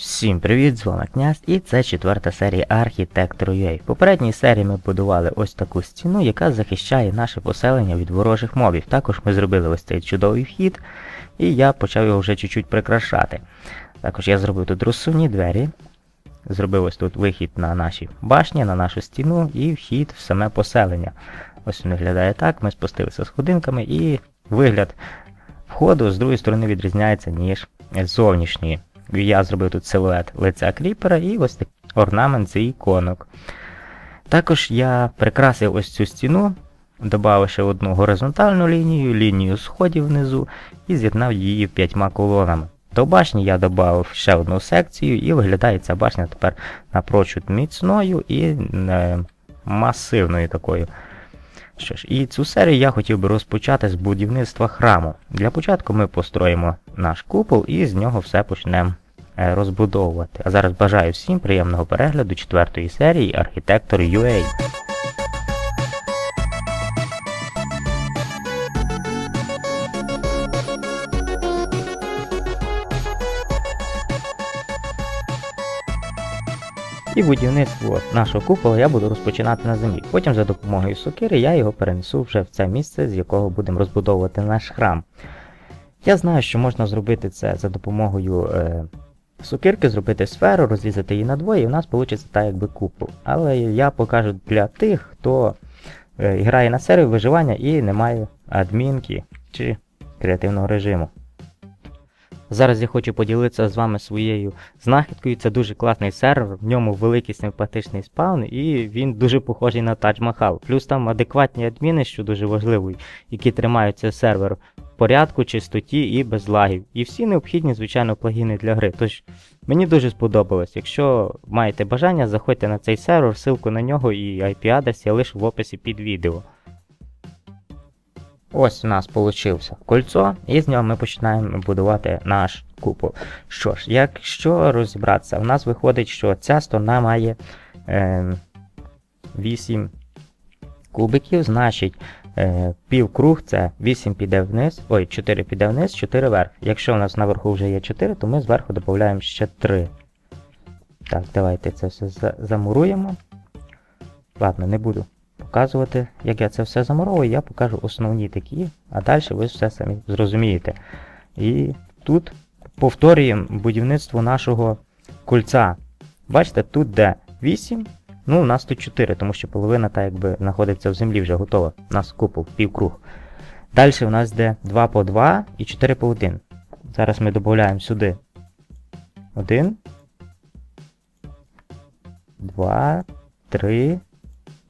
Всім привіт, з вами князь, і це четверта серія Архітектор UA. В попередній серії ми будували ось таку стіну, яка захищає наше поселення від ворожих мобів. Також ми зробили ось цей чудовий вхід, і я почав його вже чуть-чуть прикрашати. Також я зробив тут розсувні двері, зробив ось тут вихід на наші башні, на нашу стіну і вхід в саме поселення. Ось він виглядає так, ми спустилися сходинками і вигляд входу з другої сторони відрізняється, ніж зовнішньої. Я зробив тут силует лиця кріпера і ось такий орнамент з іконок. Також я прикрасив ось цю стіну, додав ще одну горизонтальну лінію, лінію сходів внизу і з'єднав її п'ятьма колонами. До башні я додав ще одну секцію, і виглядає ця башня тепер напрочуд міцною і е, масивною такою. Що ж, і цю серію я хотів би розпочати з будівництва храму. Для початку ми построїмо наш купол і з нього все почнемо розбудовувати. А зараз бажаю всім приємного перегляду четвертої серії Архітектор UA. І будівництво нашого купола я буду розпочинати на землі. Потім за допомогою сокири я його перенесу вже в це місце, з якого будемо розбудовувати наш храм. Я знаю, що можна зробити це за допомогою е, сокирки, зробити сферу, розрізати її на двоє, і в нас вийде так якби купол. Але я покажу для тих, хто е, грає на серві виживання і не має адмінки чи креативного режиму. Зараз я хочу поділитися з вами своєю знахідкою. Це дуже класний сервер, в ньому великий симпатичний спаун, і він дуже похожий на Taj Mahal. Плюс там адекватні адміни, що дуже важливо, які тримають цей сервер в порядку, чистоті і без лагів. І всі необхідні, звичайно, плагіни для гри. Тож мені дуже сподобалось. Якщо маєте бажання, заходьте на цей сервер, ссылку на нього і IP-адрес я лишу в описі під відео. Ось у нас получився кольцо, і з нього ми починаємо будувати наш купол. Що ж, якщо розібратися, у нас виходить, що ця сторона має е, 8 кубиків, значить е, півкруг це 8 піде вниз, ой, 4 піде вниз, 4 вверх. Якщо у нас наверху вже є 4, то ми зверху додаємо ще 3. Так, давайте це все замуруємо. Ладно, не буду показувати, як я це все замуровую, я покажу основні такі, а далі ви все самі зрозумієте. І тут повторюємо будівництво нашого кольця. Бачите, тут де 8, ну у нас тут 4, тому що половина та якби знаходиться в землі вже готова. У нас купол, півкруг. Далі у нас йде 2 по 2 і 4 по 1. Зараз ми додаємо сюди 1, 2, 3,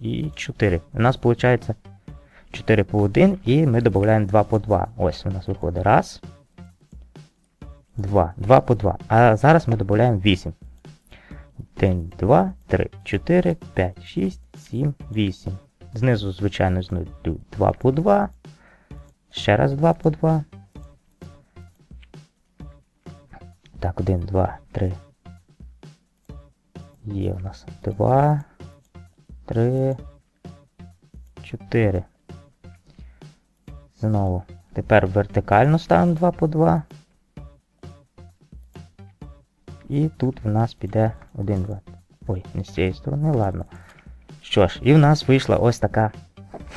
і 4. У нас виходить 4 по 1 і ми додаємо 2 по 2. Ось у нас виходить. Раз. 2. 2 по 2. А зараз ми додаємо 8. 1, 2, 3, 4, 5, 6, 7, 8. Знизу, звичайно, знайду 2 по 2. Ще раз 2 по 2. Так, 1, 2, 3. Є у нас 2. 3, 4. Знову. Тепер вертикально ставимо 2 по 2. І тут в нас піде 1, 2. Ой, не з цієї сторони, ладно. Що ж, і в нас вийшла ось така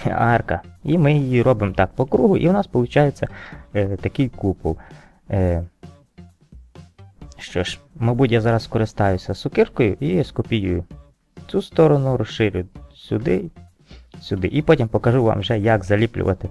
арка. І ми її робимо так по кругу, і в нас виходить е, такий купол. Е, що ж, мабуть, я зараз скористаюся сукиркою і скопіюю цю сторону розширю сюди, сюди. І потім покажу вам вже, як заліплювати.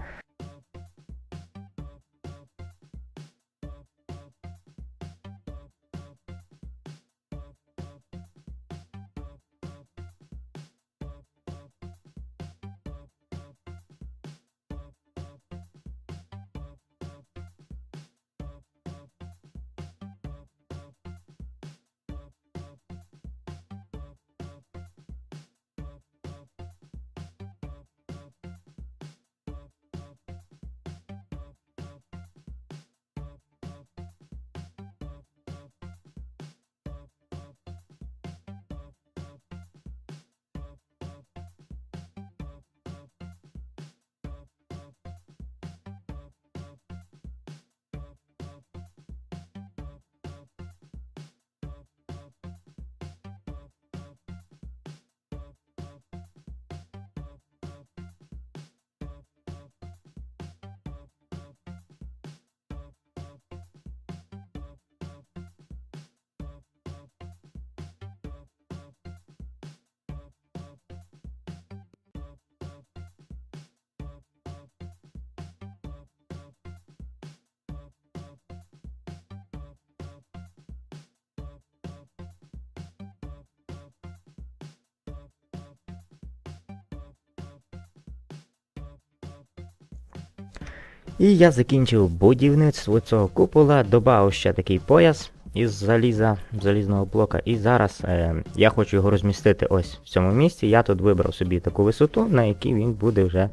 І я закінчив будівництво цього купола, додав ще такий пояс із заліза, залізного блока. І зараз е, я хочу його розмістити ось в цьому місці. Я тут вибрав собі таку висоту, на якій він буде вже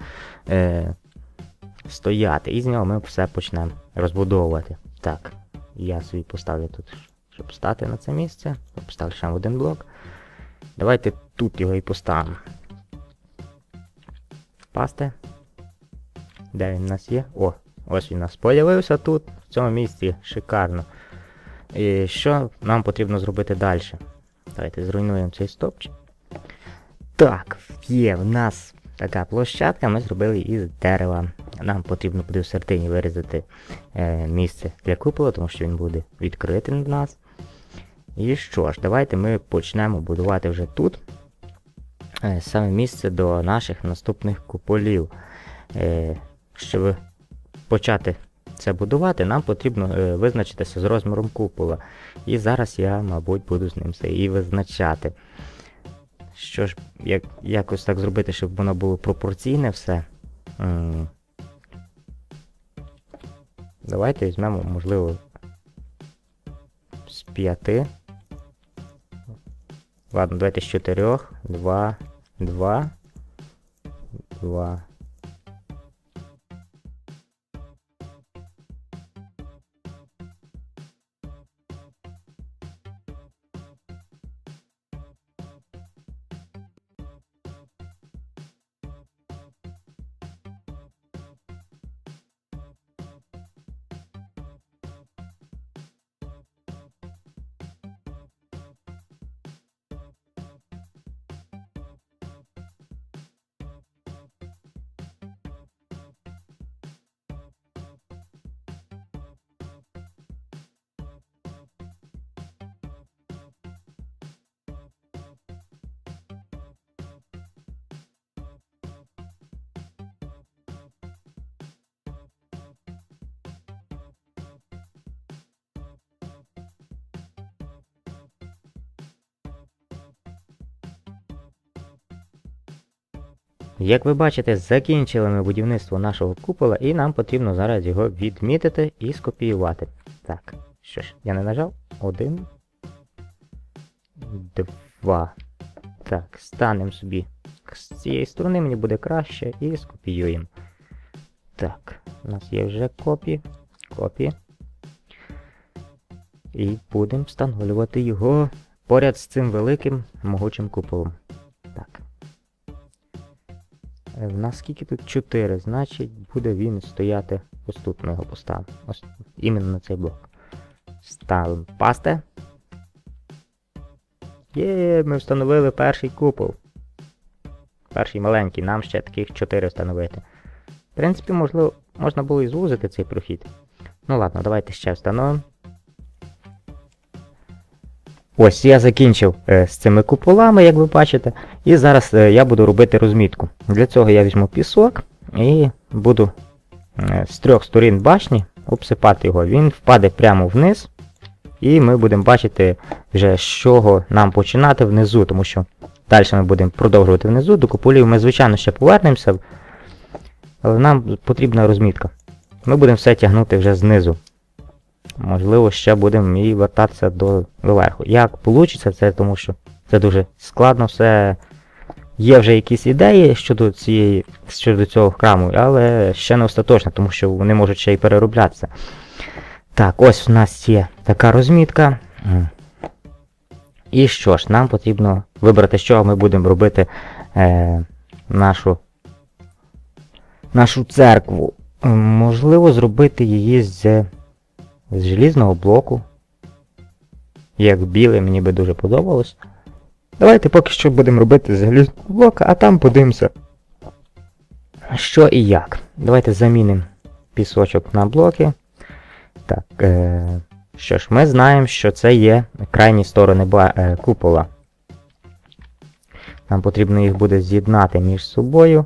е, стояти. І з нього ми все почнемо розбудовувати. Так, я собі поставлю тут, щоб стати на це місце. Поставлю ще один блок. Давайте тут його і поставимо. Впасти. Де він у нас є? О, ось він у нас появився тут, в цьому місці. Шикарно. І що нам потрібно зробити далі? Давайте зруйнуємо цей стопчик. Так, є в нас така площадка, ми зробили із дерева. Нам потрібно буде в середині вирізати е, місце для купола, тому що він буде відкритий над нас. І що ж, давайте ми почнемо будувати вже тут е, саме місце до наших наступних куполів. Е, щоб почати це будувати, нам потрібно е, визначитися з розміром купола. І зараз я, мабуть, буду з ним все і визначати. Що ж, як, якось так зробити, щоб воно було пропорційне все. Давайте візьмемо, можливо, з 5. Ладно, давайте з 4. 2, 2, 2. Як ви бачите, закінчили ми будівництво нашого купола, і нам потрібно зараз його відмітити і скопіювати. Так, що ж, я не нажав? Один. Два. Так, станемо собі з цієї сторони, мені буде краще, і скопіюємо. Так, у нас є вже копі. Копі. І будемо встановлювати його поряд з цим великим могучим куполом. Так. Е, В нас скільки тут 4, значить буде він стояти ось тут ми його поставимо. Ось іменно на цей блок. Ставимо пасте. Є, ми встановили перший купол. Перший маленький, нам ще таких 4 встановити. В принципі, можливо, можна було і звузити цей прохід. Ну ладно, давайте ще встановимо. Ось я закінчив е, з цими куполами, як ви бачите. І зараз е, я буду робити розмітку. Для цього я візьму пісок і буду е, з трьох сторін башні обсипати його. Він впаде прямо вниз. І ми будемо бачити вже з чого нам починати внизу, тому що далі ми будемо продовжувати внизу. До куполів ми, звичайно, ще повернемося, але нам потрібна розмітка. Ми будемо все тягнути вже знизу. Можливо, ще будемо і вертатися до доверху. Як вийде, це тому що це дуже складно все. Є вже якісь ідеї щодо цієї, щодо цього храму, але ще не остаточно, тому що вони можуть ще й перероблятися. Так, ось у нас є така розмітка. І що ж, нам потрібно вибрати, з чого ми будемо робити е, нашу, нашу церкву. Можливо, зробити її з, з желізного блоку. Як білий, мені би дуже подобалось. Давайте поки що будемо робити з желізного блока, а там подивимося, що і як. Давайте замінимо пісочок на блоки. Так, е, що ж, ми знаємо, що це є крайні сторони е, купола. Нам потрібно їх буде з'єднати між собою.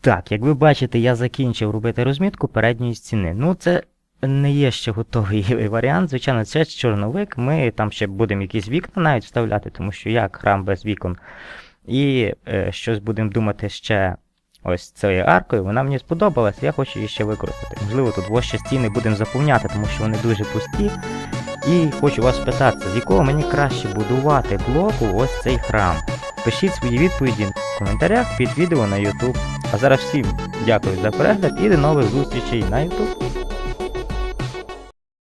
Так, як ви бачите, я закінчив робити розмітку передньої стіни. Ну, це не є ще готовий варіант. Звичайно, це чорновик. Ми там ще будемо якісь вікна навіть вставляти, тому що як храм без вікон. І е, щось будемо думати ще ось цією аркою. Вона мені сподобалась, я хочу її ще використати. Можливо, тут ось стіни будемо заповняти, тому що вони дуже пусті. І хочу вас питати, з якого мені краще будувати блоку ось цей храм. Пишіть свої відповіді в коментарях під відео на YouTube. А зараз всім дякую за перегляд і до нових зустрічей на YouTube.